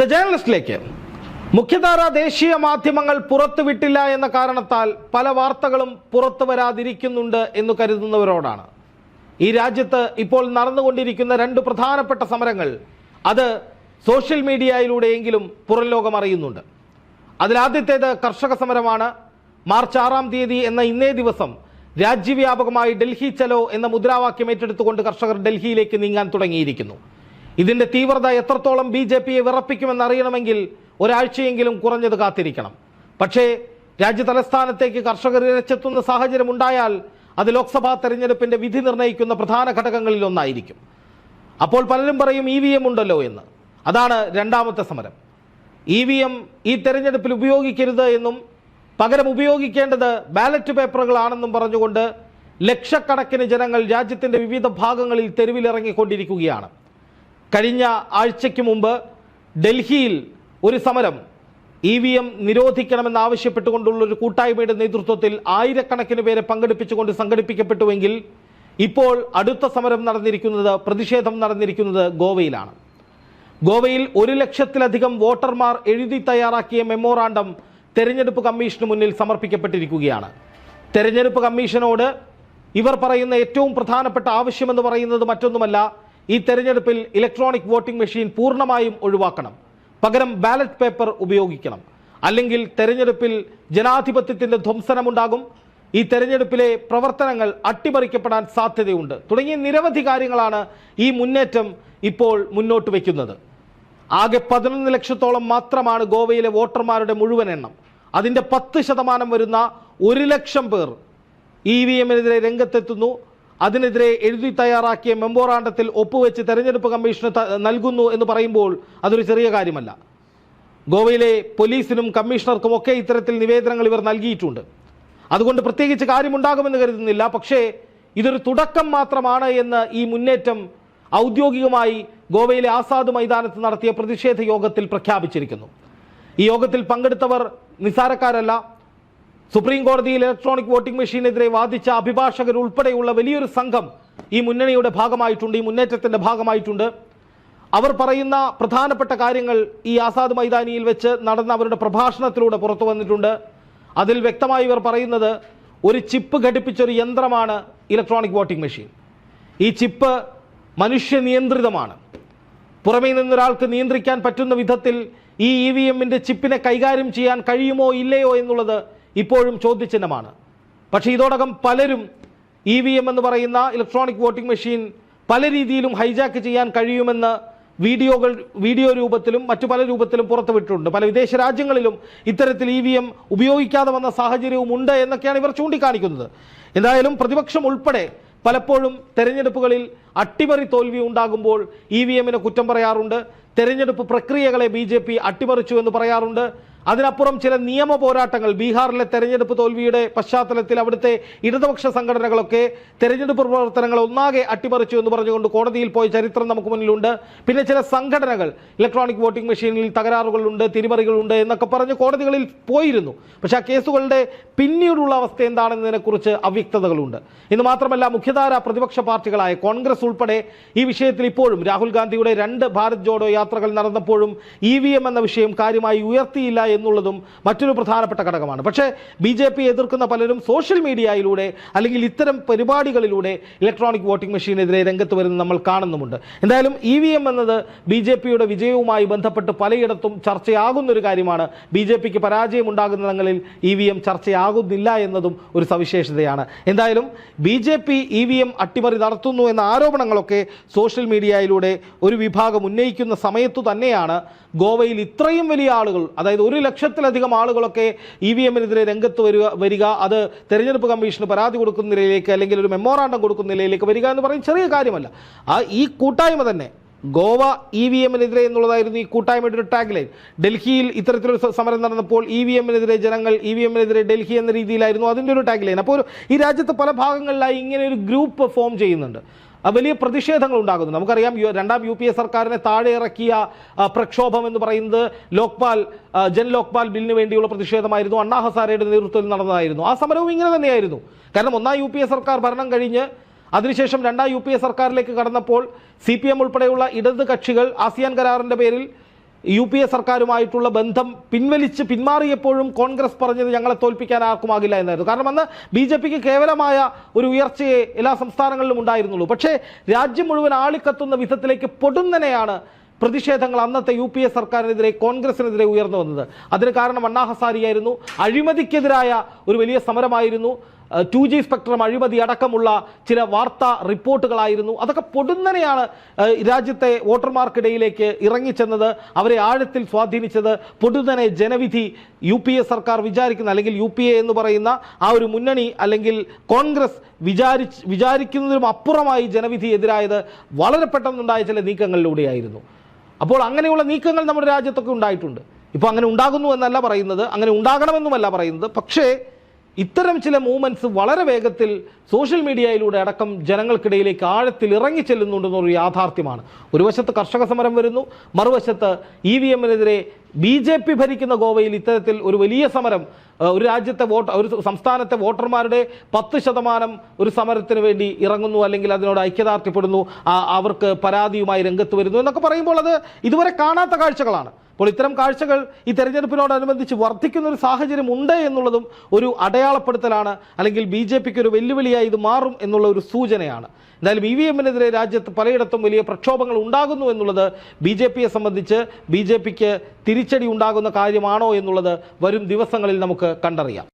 The ജേർണലിസ്റ്റിലേക്ക് മുഖ്യധാര ദേശീയ മാധ്യമങ്ങൾ പുറത്തുവിട്ടില്ല എന്ന കാരണത്താൽ പല വാർത്തകളും പുറത്തു വരാതിരിക്കുന്നുണ്ട് എന്ന് കരുതുന്നവരോടാണ്. ഈ രാജ്യത്ത് ഇപ്പോൾ നടന്നുകൊണ്ടിരിക്കുന്ന രണ്ട് പ്രധാനപ്പെട്ട സമരങ്ങൾ അത് സോഷ്യൽ മീഡിയയിലൂടെയെങ്കിലും പുറം ലോകം അറിയുന്നുണ്ട് അതിലാദ്യത്തേത് കർഷക സമരമാണ്. മാർച്ച് ആറാം തീയതി എന്ന ഇന്നേ ദിവസം രാജ്യവ്യാപകമായി ഡൽഹി ചലോ എന്ന മുദ്രാവാക്യം ഏറ്റെടുത്തുകൊണ്ട് കർഷകർ ഡൽഹിയിലേക്ക് നീങ്ങാൻ തുടങ്ങിയിരിക്കുന്നു. ഇതിന്റെ തീവ്രത എത്രത്തോളം ബി ജെ പിയെ വിറപ്പിക്കുമെന്ന് അറിയണമെങ്കിൽ ഒരാഴ്ചയെങ്കിലും കുറഞ്ഞത് കാത്തിരിക്കണം. പക്ഷേ രാജ്യ തലസ്ഥാനത്തേക്ക് കർഷകർ ഇരച്ചെത്തുന്ന സാഹചര്യം ഉണ്ടായാൽ അത് ലോക്സഭാ തെരഞ്ഞെടുപ്പിന്റെ വിധി നിർണയിക്കുന്ന പ്രധാന ഘടകങ്ങളിൽ ഒന്നായിരിക്കും. അപ്പോൾ പലരും പറയും ഇ വി എം ഉണ്ടല്ലോ എന്ന്. അതാണ് രണ്ടാമത്തെ സമരം. ഇ വി എം ഈ തെരഞ്ഞെടുപ്പിൽ ഉപയോഗിക്കരുത് എന്നും പകരം ഉപയോഗിക്കേണ്ടത് ബാലറ്റ് പേപ്പറുകളാണെന്നും പറഞ്ഞുകൊണ്ട് ലക്ഷക്കണക്കിന് ജനങ്ങൾ രാജ്യത്തിന്റെ വിവിധ ഭാഗങ്ങളിൽ തെരുവിലിറങ്ങിക്കൊണ്ടിരിക്കുകയാണ്. കഴിഞ്ഞ ആഴ്ചയ്ക്ക് മുമ്പ് ഡൽഹിയിൽ ഒരു സമരം ഇ വി എം നിരോധിക്കണമെന്നാവശ്യപ്പെട്ടുകൊണ്ടുള്ള ഒരു കൂട്ടായ്മയുടെ നേതൃത്വത്തിൽ ആയിരക്കണക്കിന് പേരെ പങ്കെടുപ്പിച്ചുകൊണ്ട് സംഘടിപ്പിക്കപ്പെട്ടുവെങ്കിൽ ഇപ്പോൾ അടുത്ത സമരം നടന്നിരിക്കുന്നത് പ്രതിഷേധം നടന്നിരിക്കുന്നത് ഗോവയിലാണ്. ഗോവയിൽ ഒരു ലക്ഷത്തിലധികം വോട്ടർമാർ എഴുതി തയ്യാറാക്കിയ മെമ്മോറാണ്ടം തെരഞ്ഞെടുപ്പ് കമ്മീഷന് മുന്നിൽ സമർപ്പിക്കപ്പെട്ടിരിക്കുകയാണ്. തെരഞ്ഞെടുപ്പ് കമ്മീഷനോട് ഇവർ പറയുന്ന ഏറ്റവും പ്രധാനപ്പെട്ട ആവശ്യമെന്ന് പറയുന്നത് മറ്റൊന്നുമല്ല ഈ തെരഞ്ഞെടുപ്പിൽ ഇലക്ട്രോണിക് വോട്ടിംഗ് മെഷീൻ പൂർണമായും ഒഴിവാക്കണം. പകരം ബാലറ്റ് പേപ്പർ ഉപയോഗിക്കണം. അല്ലെങ്കിൽ തെരഞ്ഞെടുപ്പിൽ ജനാധിപത്യത്തിന്റെ ധ്വംസനമുണ്ടാകും. ഈ തെരഞ്ഞെടുപ്പിലെ പ്രവർത്തനങ്ങൾ അട്ടിമറിക്കപ്പെടാൻ സാധ്യതയുണ്ട്. തുടങ്ങിയ നിരവധി കാര്യങ്ങളാണ് ഈ മുന്നേറ്റം ഇപ്പോൾ മുന്നോട്ട് വയ്ക്കുന്നത്. ആകെ പതിനൊന്ന് ലക്ഷത്തോളം മാത്രമാണ് ഗോവയിലെ വോട്ടർമാരുടെ മുഴുവൻ എണ്ണം. അതിന്റെ പത്ത് ശതമാനം വരുന്ന ഒരു ലക്ഷം പേർ ഇ വി എമ്മിനെതിരെ രംഗത്തെത്തുന്നു. അതിനെതിരെ എഴുതി തയ്യാറാക്കിയ മെമ്മോറാണ്ടത്തിൽ ഒപ്പുവെച്ച് തെരഞ്ഞെടുപ്പ് കമ്മീഷന് നൽകുന്നു എന്ന് പറയുമ്പോൾ അതൊരു ചെറിയ കാര്യമല്ല. ഗോവയിലെ പോലീസിനും കമ്മീഷണർക്കും ഒക്കെ ഇത്തരത്തിൽ നിവേദനങ്ങൾ ഇവർ നൽകിയിട്ടുണ്ട്. അതുകൊണ്ട് പ്രത്യേകിച്ച് കാര്യമുണ്ടാകുമെന്ന് കരുതുന്നില്ല. പക്ഷേ ഇതൊരു തുടക്കം മാത്രമാണ് എന്ന് ഈ മുന്നേറ്റം ഔദ്യോഗികമായി ഗോവയിലെ ആസാദ് മൈതാനത്ത് നടത്തിയ പ്രതിഷേധ യോഗത്തിൽ പ്രഖ്യാപിച്ചിരിക്കുന്നു. ഈ യോഗത്തിൽ പങ്കെടുത്തവർ നിസാരക്കാരല്ല സുപ്രീം കോടതിയിൽ ഇലക്ട്രോണിക് വോട്ടിംഗ് മെഷീനെതിരെ വാദിച്ച അഭിഭാഷകർ ഉൾപ്പെടെയുള്ള വലിയൊരു സംഘം ഈ മുന്നണിയുടെ ഭാഗമായിട്ടുണ്ട് ഈ മുന്നേറ്റത്തിന്റെ ഭാഗമായിട്ടുണ്ട്. അവർ പറയുന്ന പ്രധാനപ്പെട്ട കാര്യങ്ങൾ ഈ ആസാദ് മൈതാനിയിൽ വെച്ച് നടന്ന അവരുടെ പ്രഭാഷണത്തിലൂടെ പുറത്തു വന്നിട്ടുണ്ട്. അതിൽ വ്യക്തമായി ഇവർ പറയുന്നത് ഒരു ചിപ്പ് ഘടിപ്പിച്ചൊരു യന്ത്രമാണ് ഇലക്ട്രോണിക് വോട്ടിംഗ് മെഷീൻ ഈ ചിപ്പ് മനുഷ്യ നിയന്ത്രിതമാണ് പുറമേ നിന്നൊരാൾക്ക് നിയന്ത്രിക്കാൻ പറ്റുന്ന വിധത്തിൽ ഈ ഇ വി എമ്മിന്റെ ചിപ്പിനെ കൈകാര്യം ചെയ്യാൻ കഴിയുമോ ഇല്ലയോ എന്നുള്ളത് ഇപ്പോഴും ചോദ്യചിഹ്നമാണ്. പക്ഷേ ഇതോടകം പലരും ഇ വി എം എന്ന് പറയുന്ന ഇലക്ട്രോണിക് വോട്ടിംഗ് മെഷീൻ പല രീതിയിലും ഹൈജാക്ക് ചെയ്യാൻ കഴിയുമെന്ന് വീഡിയോകൾ വീഡിയോ രൂപത്തിലും മറ്റു പല രൂപത്തിലും പുറത്തുവിട്ടിട്ടുണ്ട്. പല വിദേശ രാജ്യങ്ങളിലും ഇത്തരത്തിൽ ഇ വി എം ഉപയോഗിക്കാതെ വന്ന സാഹചര്യവും ഉണ്ട് എന്നൊക്കെയാണ് ഇവർ ചൂണ്ടിക്കാണിക്കുന്നത്. എന്തായാലും പ്രതിപക്ഷം ഉൾപ്പെടെ പലപ്പോഴും തെരഞ്ഞെടുപ്പുകളിൽ അട്ടിമറി തോൽവി ഉണ്ടാകുമ്പോൾ ഇ വി എമ്മിനെ കുറ്റം പറയാറുണ്ട്. തെരഞ്ഞെടുപ്പ് പ്രക്രിയകളെ ബി ജെ പി അട്ടിമറിച്ചു എന്ന് പറയാറുണ്ട്. അതിനപ്പുറം ചില നിയമ പോരാട്ടങ്ങൾ ബീഹാറിലെ തെരഞ്ഞെടുപ്പ് തോൽവിയുടെ പശ്ചാത്തലത്തിൽ അവിടുത്തെ ഇടതുപക്ഷ സംഘടനകളൊക്കെ തെരഞ്ഞെടുപ്പ് പ്രവർത്തനങ്ങൾ ഒന്നാകെ അട്ടിമറിച്ചു എന്ന് പറഞ്ഞുകൊണ്ട് കോടതിയിൽ പോയ ചരിത്രം നമുക്ക് മുന്നിലുണ്ട്. പിന്നെ ചില സംഘടനകൾ ഇലക്ട്രോണിക് വോട്ടിംഗ് മെഷീനിൽ തകരാറുകളുണ്ട് തിരിമറികളുണ്ട് എന്നൊക്കെ പറഞ്ഞ് കോടതികളിൽ പോയിരുന്നു. പക്ഷെ ആ കേസുകളുടെ പിന്നീടുള്ള അവസ്ഥ എന്താണെന്നതിനെക്കുറിച്ച് അവ്യക്തതകളുണ്ട്. ഇന്ന് മാത്രമല്ല മുഖ്യധാര പ്രതിപക്ഷ പാർട്ടികളായ കോൺഗ്രസ് ഉൾപ്പെടെ ഈ വിഷയത്തിൽ ഇപ്പോഴും രാഹുൽ ഗാന്ധിയുടെ രണ്ട് ഭാരത് ജോഡോ യാത്രകൾ നടന്നപ്പോഴും ഇ എന്ന വിഷയം കാര്യമായി ഉയർത്തിയില്ല എന്നുള്ളതും മറ്റൊരു പ്രധാനപ്പെട്ട ഘടകമാണ്. പക്ഷേ ബി ജെ പി എതിർക്കുന്ന പലരും സോഷ്യൽ മീഡിയയിലൂടെ അല്ലെങ്കിൽ ഇത്തരം പരിപാടികളിലൂടെ ഇലക്ട്രോണിക് വോട്ടിംഗ് മെഷീനെതിരെ രംഗത്ത് വരുന്നത് നമ്മൾ കാണുന്നുമുണ്ട്. എന്തായാലും ഇ വി എം എന്നത് ബി ജെ പിയുടെ വിജയവുമായി ബന്ധപ്പെട്ട് പലയിടത്തും ചർച്ചയാകുന്നൊരു കാര്യമാണ്. ബി ജെ പിക്ക് പരാജയം ഉണ്ടാകുന്നിടങ്ങളിൽ ഇ വി എം ചർച്ചയാകുന്നില്ല എന്നതും ഒരു സവിശേഷതയാണ്. എന്തായാലും B J P E V M അട്ടിമറി നടത്തുന്നു എന്ന ആരോപണങ്ങളൊക്കെ സോഷ്യൽ മീഡിയയിലൂടെ ഒരു വിഭാഗം ഉന്നയിക്കുന്ന സമയത്തു തന്നെയാണ് ഗോവയിൽ ഇത്രയും വലിയ ആളുകൾ അതായത് ഒരു ലക്ഷത്തിലധികം ആളുകളൊക്കെ ഇ വി എമ്മിനെതിരെ രംഗത്ത് വരിക വരിക അത് തെരഞ്ഞെടുപ്പ് കമ്മീഷന് പരാതി കൊടുക്കുന്ന നിലയിലേക്ക് അല്ലെങ്കിൽ ഒരു മെമ്മോറാണ്ടം കൊടുക്കുന്ന നിലയിലേക്ക് വരിക എന്ന് പറയുന്നത് ചെറിയ കാര്യമല്ല. ആ ഈ കൂട്ടായ്മ തന്നെ ഗോവ ഇ വി എമ്മിനെതിരെ എന്നുള്ളതായിരുന്നു ഈ കൂട്ടായ്മയുടെ ഒരു ടാഗ് ലൈൻ ഡൽഹിയിൽ ഇത്തരത്തിലൊരു സമരം നടന്നപ്പോൾ ഇ വി എമ്മിനെതിരെ ജനങ്ങൾ ഇ വി എമ്മിനെതിരെ ഡൽഹി എന്ന രീതിയിലായിരുന്നു അതിന്റെ ഒരു ടാഗ് ലൈൻ അപ്പോൾ ഈ രാജ്യത്ത് പല ഭാഗങ്ങളിലായി ഇങ്ങനെ ഒരു ഗ്രൂപ്പ് ഫോം ചെയ്യുന്നുണ്ട്. വലിയ പ്രതിഷേധങ്ങൾ ഉണ്ടാകുന്നു. നമുക്കറിയാം രണ്ടാം യു പി എ സർക്കാരിനെ താഴെ ഇറക്കിയ പ്രക്ഷോഭം എന്ന് പറയുന്നത് ലോക്പാൽ ജൻ ലോക്പാൽ ബില്ലിന് വേണ്ടിയുള്ള പ്രതിഷേധമായിരുന്നു. അണ്ണാ ഹസാരയുടെ നേതൃത്വത്തിൽ നടന്നതായിരുന്നു. ആ സമരവും ഇങ്ങനെ തന്നെയായിരുന്നു. കാരണം ഒന്നാം യു സർക്കാർ ഭരണം കഴിഞ്ഞ് അതിനുശേഷം രണ്ടാം യു സർക്കാരിലേക്ക് കടന്നപ്പോൾ സി ഉൾപ്പെടെയുള്ള ഇടത് കക്ഷികൾ ആസിയാൻ കരാറിന്റെ പേരിൽ യു പി എ സർക്കാരുമായിട്ടുള്ള ബന്ധം പിൻവലിച്ച് പിന്മാറിയപ്പോഴും കോൺഗ്രസ് പറഞ്ഞത് ഞങ്ങളെ തോൽപ്പിക്കാൻ ആർക്കുമാകില്ല എന്നായിരുന്നു. കാരണം അന്ന് ബി ജെ പിക്ക് കേവലമായ ഒരു ഉയർച്ചയെ എല്ലാ സംസ്ഥാനങ്ങളിലും ഉണ്ടായിരുന്നുള്ളൂ. പക്ഷേ രാജ്യം മുഴുവൻ ആളിക്കത്തുന്ന വിധത്തിലേക്ക് പൊടുന്നനെയാണ് പ്രതിഷേധങ്ങൾ അന്നത്തെ യു പി എ സർക്കാരിനെതിരെ കോൺഗ്രസിനെതിരെ ഉയർന്നു വന്നത്. അതിന് കാരണം അണ്ണാ ഹസാരിയായിരുന്നു അഴിമതിക്കെതിരായ ഒരു വലിയ സമരമായിരുന്നു. ടു ജി സ്പെക്ട്രം അഴിമതി അടക്കമുള്ള ചില വാർത്താ റിപ്പോർട്ടുകളായിരുന്നു. അതൊക്കെ പൊടുന്നനെയാണ് രാജ്യത്തെ വോട്ടർമാർക്കിടയിലേക്ക് ഇറങ്ങിച്ചെന്നത് അവരെ ആഴത്തിൽ സ്വാധീനിച്ചത് പൊടുന്നനെ ജനവിധി യു പി എ സർക്കാർ വിചാരിക്കുന്ന അല്ലെങ്കിൽ യു പി എ എന്ന് പറയുന്ന ആ ഒരു മുന്നണി അല്ലെങ്കിൽ കോൺഗ്രസ് വിചാരിച്ച് വിചാരിക്കുന്നതിനും അപ്പുറമായി ജനവിധി എതിരായത് വളരെ പെട്ടെന്നുണ്ടായ ചില നീക്കങ്ങളിലൂടെയായിരുന്നു. അപ്പോൾ അങ്ങനെയുള്ള നീക്കങ്ങൾ നമ്മുടെ രാജ്യത്തൊക്കെ ഉണ്ടായിട്ടുണ്ട്. ഇപ്പോൾ അങ്ങനെ ഉണ്ടാകുന്നു എന്നല്ല പറയുന്നത് അങ്ങനെ ഉണ്ടാകണമെന്നുമല്ല പറയുന്നത്. പക്ഷേ ഇത്തരം ചില മൂവ്മെന്റ്സ് വളരെ വേഗത്തിൽ സോഷ്യൽ മീഡിയയിലൂടെ അടക്കം ജനങ്ങൾക്കിടയിലേക്ക് ആഴത്തിൽ ഇറങ്ങി ചെല്ലുന്നുണ്ടെന്നൊരു യാഥാർത്ഥ്യമാണ്. ഒരു വശത്ത് കർഷക സമരം വരുന്നു മറുവശത്ത് ഇ വി എമ്മിനെതിരെ ബി ജെ പി ഭരിക്കുന്ന ഗോവയിൽ ഇത്തരത്തിൽ ഒരു വലിയ സമരം ഒരു രാജ്യത്തെ വോട്ട് ഒരു സംസ്ഥാനത്തെ വോട്ടർമാരുടെ പത്ത് ശതമാനം ഒരു സമരത്തിന് വേണ്ടി ഇറങ്ങുന്നു അല്ലെങ്കിൽ അതിനോട് ഐക്യദാർഢ്യപ്പെടുന്നു. അവർക്ക് പരാതിയുമായി രംഗത്ത് വരുന്നു എന്നൊക്കെ പറയുമ്പോൾ അത് ഇതുവരെ കാണാത്ത കാഴ്ചകളാണ്. അപ്പോൾ ഇത്തരം കാഴ്ചകൾ ഈ തെരഞ്ഞെടുപ്പിനോടനുബന്ധിച്ച് വർദ്ധിക്കുന്ന ഒരു സാഹചര്യം ഉണ്ട് എന്നുള്ളതും ഒരു അടയാളപ്പെടുത്തലാണ് അല്ലെങ്കിൽ ബി ജെ പിക്ക് ഒരു വെല്ലുവിളിയായി ഇത് മാറും എന്നുള്ള ഒരു സൂചനയാണ്. എന്തായാലും ഇ വി എമ്മിനെതിരെ രാജ്യത്ത് പലയിടത്തും വലിയ പ്രക്ഷോഭങ്ങൾ ഉണ്ടാകുന്നു എന്നുള്ളത് ബി ജെ പിയെ സംബന്ധിച്ച് ബി ജെ പിക്ക് തിരിച്ചടി ഉണ്ടാകുന്ന കാര്യമാണോ എന്നുള്ളത് വരും ദിവസങ്ങളിൽ നമുക്ക് കണ്ടറിയാം.